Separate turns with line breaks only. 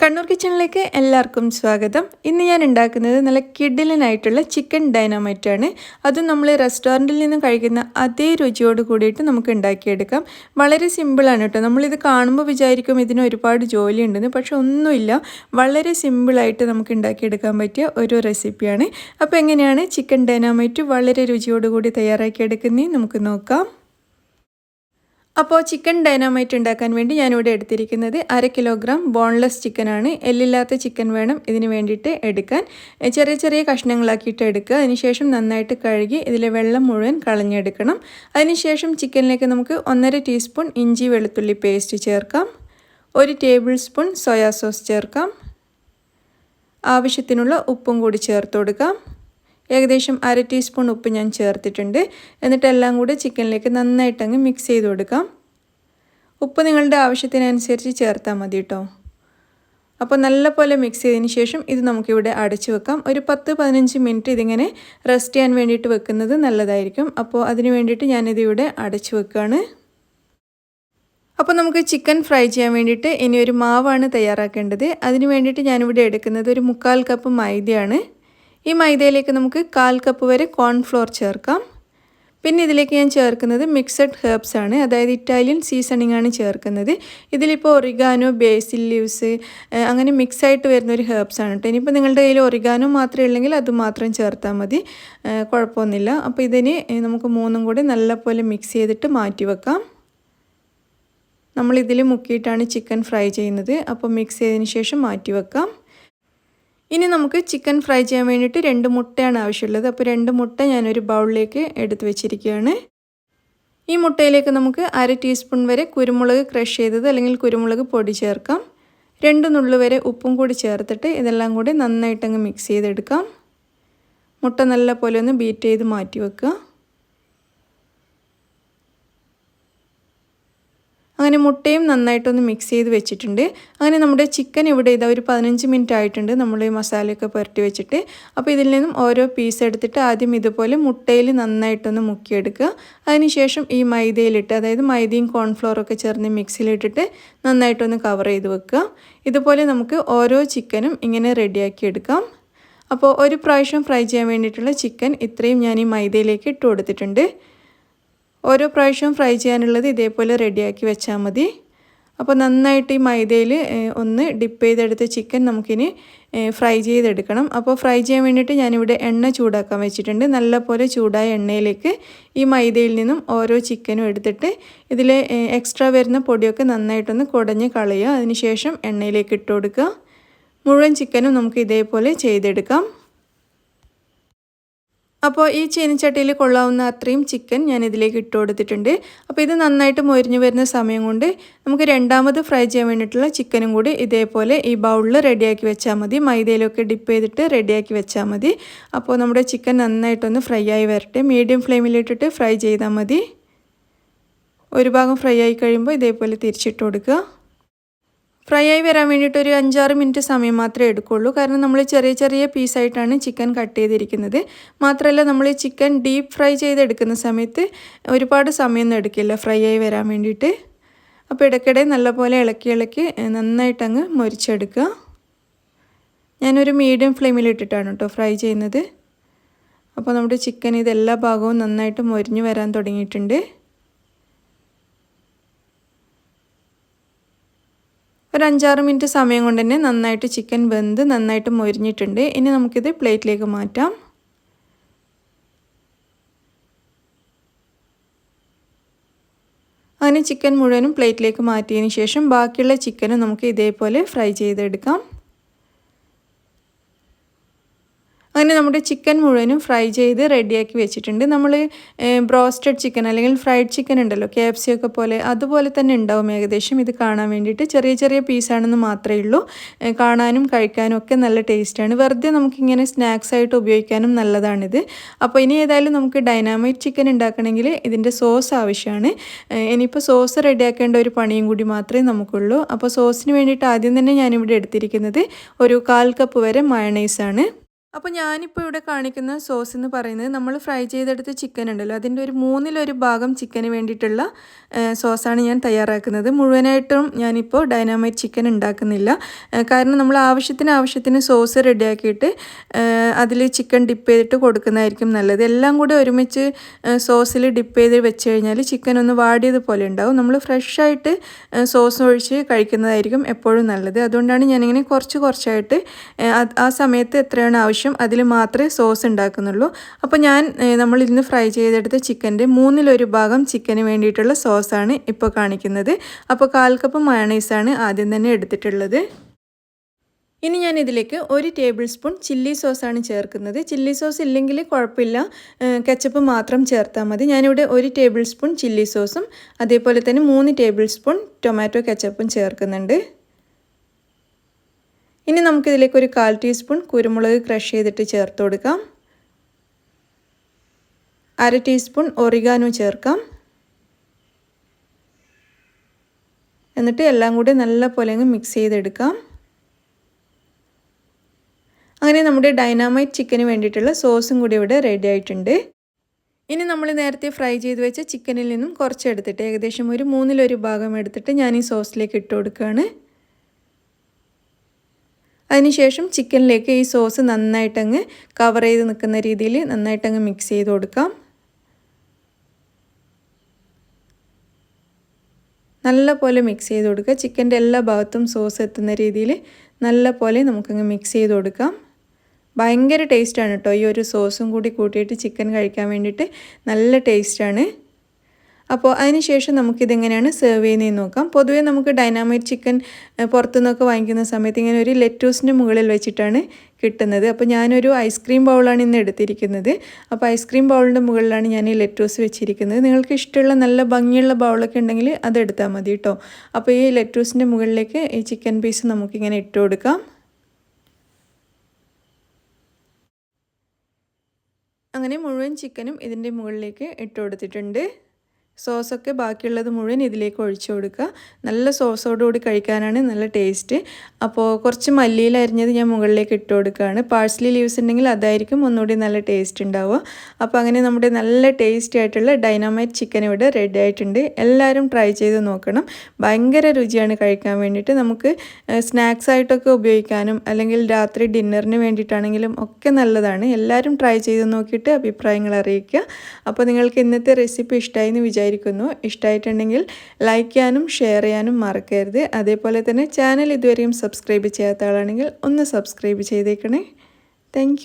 കണ്ണൂർ കിച്ചണിലേക്ക് എല്ലാവർക്കും സ്വാഗതം. ഇന്ന് ഞാൻ ഉണ്ടാക്കുന്നത് നല്ല കിഡിലിനായിട്ടുള്ള ചിക്കൻ ഡൈനാമൈറ്റ് ആണ്. അത് നമ്മൾ റെസ്റ്റോറന്റിൽ നിന്ന് കഴിക്കുന്ന അതേ രുചിയോട് കൂടിയിട്ട് നമുക്ക് ഉണ്ടാക്കിയെടുക്കാം. വളരെ സിമ്പിളാണ് കേട്ടോ. നമ്മളിത് കാണുമ്പോൾ വിചാരിക്കും ഇതിന് ഒരുപാട് ജോലി ഉണ്ടെന്ന് പക്ഷെ ഒന്നുമില്ല. വളരെ സിമ്പിളായിട്ട് നമുക്ക് ഉണ്ടാക്കിയെടുക്കാൻ പറ്റിയ ഒരു റെസിപ്പിയാണ് അപ്പോൾ എങ്ങനെയാണ് ചിക്കൻ ഡൈനാമൈറ്റ് വളരെ രുചിയോടുകൂടി തയ്യാറാക്കിയെടുക്കുന്നത് നമുക്ക് നോക്കാം. അപ്പോൾ ചിക്കൻ ഡൈനാമൈറ്റ് ഉണ്ടാക്കാൻ വേണ്ടി ഞാനിവിടെ എടുത്തിരിക്കുന്നത് അര കിലോഗ്രാം ബോൺലെസ് ചിക്കനാണ്. എല്ലില്ലാത്ത ചിക്കൻ വേണം ഇതിന് വേണ്ടിയിട്ട് എടുക്കാൻ. ചെറിയ ചെറിയ കഷ്ണങ്ങളാക്കിയിട്ട് എടുക്കുക. അതിനുശേഷം നന്നായിട്ട് കഴുകി ഇതിലെ വെള്ളം മുഴുവൻ കളഞ്ഞെടുക്കണം. അതിനുശേഷം ചിക്കനിലേക്ക് നമുക്ക് ഒന്നര ടീസ്പൂൺ ഇഞ്ചി വെളുത്തുള്ളി പേസ്റ്റ് ചേർക്കാം. ഒരു ടേബിൾ സ്പൂൺ സോയാ സോസ് ചേർക്കാം. ആവശ്യത്തിനുള്ള ഉപ്പും കൂടി ചേർത്ത് കൊടുക്കാം. ഏകദേശം അര ടീസ്പൂൺ ഉപ്പ് ഞാൻ ചേർത്തിട്ടുണ്ട്. എന്നിട്ട് എല്ലാം കൂടി ചിക്കനിലേക്ക് നന്നായിട്ടങ്ങ് മിക്സ് ചെയ്ത് കൊടുക്കാം. ഉപ്പ് നിങ്ങളുടെ ആവശ്യത്തിനനുസരിച്ച് ചേർത്താൽ മതി കേട്ടോ അപ്പോൾ നല്ലപോലെ മിക്സ് ചെയ്തതിന് ശേഷം ഇത് നമുക്കിവിടെ അടച്ചു വെക്കാം. ഒരു പത്ത് പതിനഞ്ച് മിനിറ്റ് ഇതിങ്ങനെ റെസ്റ്റ് ചെയ്യാൻ വേണ്ടിയിട്ട് വെക്കുന്നത് നല്ലതായിരിക്കും. അപ്പോൾ അതിന് വേണ്ടിയിട്ട് ഞാനിതിവിടെ അടച്ചു വെക്കുകയാണ് അപ്പോൾ നമുക്ക് ചിക്കൻ ഫ്രൈ ചെയ്യാൻ വേണ്ടിയിട്ട് ഇനി ഒരു മാവാണ് തയ്യാറാക്കേണ്ടത്. അതിന് വേണ്ടിയിട്ട് ഞാനിവിടെ എടുക്കുന്നത് ഒരു മുക്കാൽ കപ്പ് മൈദയാണ്. ഈ മൈദയിലേക്ക് നമുക്ക് കാൽ കപ്പ് വരെ കോൺഫ്ലോർ ചേർക്കാം. പിന്നെ ഇതിലേക്ക് ഞാൻ ചേർക്കുന്നത് മിക്സഡ് ഹെർബ്സ് ആണ്. അതായത് ഇറ്റാലിയൻ സീസണിങ് ആണ് ചേർക്കുന്നത്. ഇതിലിപ്പോൾ ഒറിഗാനോ ബേസിൽ ലീവ്സ് അങ്ങനെ മിക്സ് ആയിട്ട് വരുന്ന ഒരു ഹെർബ്സ് ആണ് കേട്ടോ. ഇനിയിപ്പോൾ നിങ്ങളുടെ കയ്യിൽ ഒറിഗാനോ മാത്രമേ ഉള്ളെങ്കിൽ അത് മാത്രം ചേർത്താൽ മതി. കുഴപ്പമൊന്നുമില്ല. അപ്പോൾ ഇതിന് നമുക്ക് മൂന്നും കൂടി നല്ലപോലെ മിക്സ് ചെയ്തിട്ട് മാറ്റി വെക്കാം. നമ്മളിതിൽ മുക്കിയിട്ടാണ് ചിക്കൻ ഫ്രൈ ചെയ്യുന്നത്. അപ്പോൾ മിക്സ് ചെയ്തതിന് ശേഷം മാറ്റി വെക്കാം. ഇനി നമുക്ക് ചിക്കൻ ഫ്രൈ ചെയ്യാൻ വേണ്ടിയിട്ട് രണ്ട് മുട്ടയാണ് ആവശ്യമുള്ളത്. അപ്പോൾ രണ്ട് മുട്ട ഞാനൊരു ബൗളിലേക്ക് എടുത്ത് വെച്ചിരിക്കുകയാണ്. ഈ മുട്ടയിലേക്ക് നമുക്ക് അര ടീസ്പൂൺ വരെ കുരുമുളക് ക്രഷ് ചെയ്തത് അല്ലെങ്കിൽ കുരുമുളക് പൊടി ചേർക്കാം. രണ്ട് നുള്ളു വരെ ഉപ്പും കൂടി ചേർത്തിട്ട് ഇതെല്ലാം കൂടി നന്നായിട്ടങ്ങ് മിക്സ് ചെയ്തെടുക്കാം. മുട്ട നല്ല പോലെ ഒന്ന് ബീറ്റ് ചെയ്ത് മാറ്റി വെക്കുക. അങ്ങനെ മുട്ടയും നന്നായിട്ടൊന്ന് മിക്സ് ചെയ്ത് വെച്ചിട്ടുണ്ട്. അങ്ങനെ നമ്മുടെ ചിക്കൻ ഇവിടെ ഇതാ ഒരു പതിനഞ്ച് മിനിറ്റ് ആയിട്ടുണ്ട്. നമ്മൾ മസാലയൊക്കെ പുരട്ടി വെച്ചിട്ട്. അപ്പോൾ ഇതിൽ നിന്നും ഓരോ പീസ് എടുത്തിട്ട് ആദ്യം ഇതുപോലെ മുട്ടയിൽ നന്നായിട്ടൊന്ന് മുക്കിയെടുക്കുക. അതിനുശേഷം ഈ മൈദയിലിട്ട് അതായത് മൈദയും കോൺഫ്ലോറൊക്കെ ചേർന്ന് മിക്സിയിലിട്ടിട്ട് നന്നായിട്ടൊന്ന് കവർ ചെയ്ത് വെക്കുക. ഇതുപോലെ നമുക്ക് ഓരോ ചിക്കനും ഇങ്ങനെ റെഡിയാക്കി എടുക്കാം. അപ്പോൾ ഒരു പ്രാവശ്യം ഫ്രൈ ചെയ്യാൻ വേണ്ടിയിട്ടുള്ള ചിക്കൻ ഇത്രയും ഞാൻ ഈ മൈദയിലേക്ക് ഇട്ട് കൊടുത്തിട്ടുണ്ട്. ഓരോ പ്രാവശ്യവും ഫ്രൈ ചെയ്യാനുള്ളത് ഇതേപോലെ റെഡിയാക്കി വെച്ചാൽ മതി. അപ്പോൾ നന്നായിട്ട് ഈ മൈദയിൽ ഒന്ന് ഡിപ്പ് ചെയ്തെടുത്ത ചിക്കൻ നമുക്കിനി ഫ്രൈ ചെയ്തെടുക്കണം. അപ്പോൾ ഫ്രൈ ചെയ്യാൻ വേണ്ടിയിട്ട് ഞാനിവിടെ എണ്ണ ചൂടാക്കാൻ വെച്ചിട്ടുണ്ട്. നല്ലപോലെ ചൂടായ എണ്ണയിലേക്ക് ഈ മൈദയിൽ നിന്നും ഓരോ ചിക്കനും എടുത്തിട്ട് ഇതിൽ എക്സ്ട്രാ വരുന്ന പൊടിയൊക്കെ നന്നായിട്ടൊന്ന് കുടഞ്ഞ് കളയുക. അതിനുശേഷം എണ്ണയിലേക്ക് ഇട്ട് കൊടുക്കുക. മുഴുവൻ ചിക്കനും നമുക്ക് ഇതേപോലെ ചെയ്തെടുക്കാം. അപ്പോൾ ഈ ചീനിച്ചട്ടിയിൽ കൊള്ളാവുന്ന അത്രയും ചിക്കൻ ഞാൻ ഇതിലേക്ക് ഇട്ട് കൊടുത്തിട്ടുണ്ട്. അപ്പോൾ ഇത് നന്നായിട്ട് മൊരിഞ്ഞു വരുന്ന സമയം കൊണ്ട് നമുക്ക് രണ്ടാമത് ഫ്രൈ ചെയ്യാൻ വേണ്ടിയിട്ടുള്ള ചിക്കനും കൂടി ഇതേപോലെ ഈ ബൗളിൽ റെഡിയാക്കി വെച്ചാൽ മതി. മൈദയിലൊക്കെ ഡിപ്പ് ചെയ്തിട്ട് റെഡിയാക്കി വെച്ചാൽ മതി. അപ്പോൾ നമ്മുടെ ചിക്കൻ നന്നായിട്ടൊന്ന് ഫ്രൈ ആയി വരട്ടെ. മീഡിയം ഫ്ലെയിമിലിട്ടിട്ട് ഫ്രൈ ചെയ്താൽ മതി. ഒരു ഭാഗം ഫ്രൈ ആയി കഴിയുമ്പോൾ ഇതേപോലെ തിരിച്ചിട്ട് കൊടുക്കുക. ഫ്രൈ ആയി വരാൻ വേണ്ടിയിട്ട് ഒരു അഞ്ചാറ് മിനിറ്റ് സമയം മാത്രമേ എടുക്കുള്ളൂ. കാരണം നമ്മൾ ചെറിയ ചെറിയ പീസായിട്ടാണ് ചിക്കൻ കട്ട് ചെയ്തിരിക്കുന്നത്. മാത്രമല്ല നമ്മൾ ചിക്കൻ ഡീപ്പ് ഫ്രൈ ചെയ്തെടുക്കുന്ന സമയത്ത് ഒരുപാട് സമയമൊന്നും എടുക്കില്ല ഫ്രൈ ആയി വരാൻ വേണ്ടിയിട്ട്. അപ്പോൾ ഇടയ്ക്കിടെ നല്ലപോലെ ഇളക്കി ഇളക്കി നന്നായിട്ടങ്ങ് മൊരിച്ചെടുക്കുക. ഞാനൊരു മീഡിയം ഫ്ലെയിമിലിട്ടിട്ടാണ് കേട്ടോ ഫ്രൈ ചെയ്യുന്നത്. അപ്പോൾ നമ്മുടെ ചിക്കൻ ഇതെല്ലാ ഭാഗവും നന്നായിട്ട് മൊരിഞ്ഞ് വരാൻ തുടങ്ങിയിട്ടുണ്ട്. ഒരു അഞ്ചാറ് മിനിറ്റ് സമയം കൊണ്ട് തന്നെ നന്നായിട്ട് ചിക്കൻ വെന്ത് നന്നായിട്ട് മൊരിഞ്ഞിട്ടുണ്ട്. ഇനി നമുക്കിത് പ്ലേറ്റിലേക്ക് മാറ്റാം. അങ്ങനെ ചിക്കൻ മുഴുവനും പ്ലേറ്റിലേക്ക് മാറ്റിയതിന് ശേഷം ബാക്കിയുള്ള ചിക്കനും നമുക്ക് ഇതേപോലെ ഫ്രൈ ചെയ്തെടുക്കാം. അങ്ങനെ നമ്മുടെ ചിക്കൻ മുഴുവനും ഫ്രൈ ചെയ്ത് റെഡിയാക്കി വെച്ചിട്ടുണ്ട്. നമ്മൾ ബ്രോസ്റ്റഡ് ചിക്കൻ അല്ലെങ്കിൽ ഫ്രൈഡ് ചിക്കൻ ഉണ്ടല്ലോ കെ എഫ് സി ഒക്കെ പോലെ അതുപോലെ തന്നെ ഉണ്ടാവും ഏകദേശം. ഇത് കാണാൻ വേണ്ടിയിട്ട് ചെറിയ ചെറിയ പീസാണെന്ന് മാത്രമേ ഉള്ളൂ. കാണാനും കഴിക്കാനും ഒക്കെ നല്ല ടേസ്റ്റാണ് വെറുതെ നമുക്കിങ്ങനെ സ്നാക്സ് ആയിട്ട് ഉപയോഗിക്കാനും നല്ലതാണിത്. അപ്പോൾ ഇനി ഏതായാലും നമുക്ക് ഡൈനാമൈറ്റ് ചിക്കൻ ഉണ്ടാക്കണമെങ്കിൽ ഇതിന്റെ സോസ് ആവശ്യമാണ്. ഇനിയിപ്പോൾ സോസ് റെഡിയാക്കേണ്ട ഒരു പണിയും കൂടി മാത്രമേ നമുക്കുള്ളൂ. അപ്പോൾ സോസിന് വേണ്ടിയിട്ട് ആദ്യം തന്നെ ഞാനിവിടെ എടുത്തിരിക്കുന്നത് ഒരു കാൽ കപ്പ് വരെ മയണൈസാണ് അപ്പോൾ ഞാനിപ്പോൾ ഇവിടെ കാണിക്കുന്ന സോസ് എന്ന് പറയുന്നത് നമ്മൾ ഫ്രൈ ചെയ്തെടുത്ത ചിക്കൻ ഉണ്ടല്ലോ. അതിന്റെ ഒരു മൂന്നിലൊരു ഭാഗം ചിക്കന് വേണ്ടിയിട്ടുള്ള സോസാണ് ഞാൻ തയ്യാറാക്കുന്നത്. മുഴുവനായിട്ടും ഞാനിപ്പോൾ ഡൈനാമൈറ്റ് ചിക്കൻ ഉണ്ടാക്കുന്നില്ല. കാരണം നമ്മൾ ആവശ്യത്തിന് ആവശ്യത്തിന് സോസ് റെഡിയാക്കിയിട്ട് അതിൽ ചിക്കൻ ഡിപ്പ് ചെയ്തിട്ട് കൊടുക്കുന്നതായിരിക്കും നല്ലത്. എല്ലാം കൂടി ഒരുമിച്ച് സോസിൽ ഡിപ്പ് ചെയ്ത് വെച്ച് കഴിഞ്ഞാൽ ചിക്കൻ ഒന്ന് വാടിയതുപോലെ ഉണ്ടാവും. നമ്മൾ ഫ്രഷായിട്ട് സോസ് ഒഴിച്ച് കഴിക്കുന്നതായിരിക്കും എപ്പോഴും നല്ലത്. അതുകൊണ്ടാണ് ഞാനിങ്ങനെ കുറച്ച് കുറച്ചായിട്ട് ആ സമയത്ത് എത്രയാണ് ആവശ്യം ആവശ്യം അതിൽ മാത്രമേ സോസ് ഉണ്ടാക്കുന്നുള്ളൂ. അപ്പോൾ ഞാൻ നമ്മൾ ഇന്ന് ഫ്രൈ ചെയ്തെടുത്ത ചിക്കന്റെ മൂന്നിലൊരു ഭാഗം ചിക്കന് വേണ്ടിയിട്ടുള്ള സോസാണ് ഇപ്പോൾ കാണിക്കുന്നത്. അപ്പോൾ കാൽ കപ്പ് മയണൈസാണ് ആദ്യം തന്നെ എടുത്തിട്ടുള്ളത്. ഇനി ഞാൻ ഇതിലേക്ക് ഒരു ടേബിൾ സ്പൂൺ ചില്ലി സോസാണ് ചേർക്കുന്നത്. ചില്ലി സോസ് ഇല്ലെങ്കിൽ കുഴപ്പമില്ല. കെച്ചപ്പ് മാത്രം ചേർത്താൽ മതി. ഞാനിവിടെ ഒരു ടേബിൾ സ്പൂൺ ചില്ലി സോസും അതേപോലെ തന്നെ മൂന്ന് ടേബിൾ സ്പൂൺ ടൊമാറ്റോ കെച്ചപ്പും ചേർക്കുന്നുണ്ട്. ഇനി നമുക്കിതിലേക്ക് ഒരു കാൽ ടീസ്പൂൺ കുരുമുളക് ക്രഷ് ചെയ്തിട്ട് ചേർത്ത് കൊടുക്കാം. അര ടീസ്പൂൺ ഒറിഗാനോ ചേർക്കാം. എന്നിട്ട് എല്ലാം കൂടി നല്ല പോലെ അങ്ങ് മിക്സ് ചെയ്തെടുക്കാം. അങ്ങനെ നമ്മുടെ ഡൈനാമൈറ്റ് ചിക്കന് വേണ്ടിയിട്ടുള്ള സോസും കൂടി ഇവിടെ റെഡി ആയിട്ടുണ്ട്. ഇനി നമ്മൾ നേരത്തെ ഫ്രൈ ചെയ്ത് വെച്ച ചിക്കനിൽ നിന്നും കുറച്ച് എടുത്തിട്ട് ഏകദേശം ഒരു മൂന്നിലൊരു ഭാഗം എടുത്തിട്ട് ഞാൻ ഈ സോസിലേക്ക് ഇട്ട് കൊടുക്കുകയാണ്. അതിനുശേഷം ചിക്കനിലേക്ക് ഈ സോസ് നന്നായിട്ടങ്ങ് കവർ ചെയ്ത് നിൽക്കുന്ന രീതിയിൽ നന്നായിട്ടങ്ങ് മിക്സ് ചെയ്ത് കൊടുക്കാം. നല്ല പോലെ മിക്സ് ചെയ്ത് കൊടുക്കുക. ചിക്കന്റെ എല്ലാ ഭാഗത്തും സോസ് എത്തുന്ന രീതിയിൽ നല്ല പോലെ നമുക്കങ്ങ് മിക്സ് ചെയ്ത് കൊടുക്കാം. ഭയങ്കര ടേസ്റ്റാണ് കേട്ടോ ഈ ഒരു സോസും കൂടി കൂട്ടിയിട്ട് ചിക്കൻ കഴിക്കാൻ വേണ്ടിയിട്ട്. നല്ല ടേസ്റ്റാണ് അപ്പോൾ അതിനുശേഷം നമുക്കിതെങ്ങനെയാണ് സെർവ് ചെയ്യുന്നതെന്ന് നോക്കാം. പൊതുവേ നമുക്ക് ഡൈനാമൈറ്റ് ചിക്കൻ പുറത്തുനിന്നൊക്കെ വാങ്ങിക്കുന്ന സമയത്ത് ഇങ്ങനെ ഒരു ലെറ്റൂസിന്റെ മുകളിൽ വെച്ചിട്ടാണ് കിട്ടുന്നത്. അപ്പോൾ ഞാനൊരു ഐസ്ക്രീം ബൗളാണ് ഇന്ന് എടുത്തിരിക്കുന്നത്. അപ്പോൾ ഐസ്ക്രീം ബൗളിന്റെ മുകളിലാണ് ഞാൻ ഈ ലെറ്റൂസ് വെച്ചിരിക്കുന്നത്. നിങ്ങൾക്ക് ഇഷ്ടമുള്ള നല്ല ഭംഗിയുള്ള ബൗളൊക്കെ ഉണ്ടെങ്കിൽ അതെടുത്താൽ മതി കേട്ടോ അപ്പോൾ ഈ ലെറ്റൂസിന്റെ മുകളിലേക്ക് ഈ ചിക്കൻ പീസ് നമുക്കിങ്ങനെ ഇട്ട് കൊടുക്കാം. അങ്ങനെ മുഴുവൻ ചിക്കനും ഇതിന്റെ മുകളിലേക്ക് ഇട്ട് കൊടുത്തിട്ടുണ്ട്. സോസൊക്കെ ബാക്കിയുള്ളത് മുഴുവൻ ഇതിലേക്ക് ഒഴിച്ചു കൊടുക്കുക. നല്ല സോസോടുകൂടി കഴിക്കാനാണ് നല്ല ടേസ്റ്റ്. അപ്പോൾ കുറച്ച് മല്ലിയിൽ അരിഞ്ഞത് ഞാൻ മുകളിലേക്ക് ഇട്ട് കൊടുക്കുകയാണ്. പാഴ്സലി ലീവ്സ് ഉണ്ടെങ്കിൽ അതായിരിക്കും ഒന്നുകൂടി നല്ല ടേസ്റ്റ് ഉണ്ടാവുക. അപ്പോൾ അങ്ങനെ നമ്മുടെ നല്ല ടേസ്റ്റി ആയിട്ടുള്ള ഡൈനാമൈറ്റ് ചിക്കൻ ഇവിടെ റെഡി ആയിട്ടുണ്ട്. എല്ലാവരും ട്രൈ ചെയ്ത് നോക്കണം. ഭയങ്കര രുചിയാണ് കഴിക്കാൻ വേണ്ടിയിട്ട്. നമുക്ക് സ്നാക്സ് ആയിട്ടൊക്കെ ഉപയോഗിക്കാനും അല്ലെങ്കിൽ രാത്രി ഡിന്നറിന് വേണ്ടിയിട്ടാണെങ്കിലും ഒക്കെ നല്ലതാണ്. എല്ലാവരും ട്രൈ ചെയ്ത് നോക്കിയിട്ട് അഭിപ്രായങ്ങൾ അറിയിക്കുക. അപ്പോൾ നിങ്ങൾക്ക് ഇന്നത്തെ റെസിപ്പി ഇഷ്ടമായി എന്ന് വിചാരിക്കും വിചാരിക്കുന്നു ഇഷ്ടമായിട്ടുണ്ടെങ്കിൽ ലൈക്ക് ചെയ്യാനും ഷെയർ ചെയ്യാനും മറക്കരുത്. അതേപോലെ തന്നെ ചാനൽ ഇതുവരെയും സബ്സ്ക്രൈബ് ചെയ്യാത്ത ആളാണെങ്കിൽ ഒന്ന് സബ്സ്ക്രൈബ് ചെയ്തേക്കണേ. താങ്ക്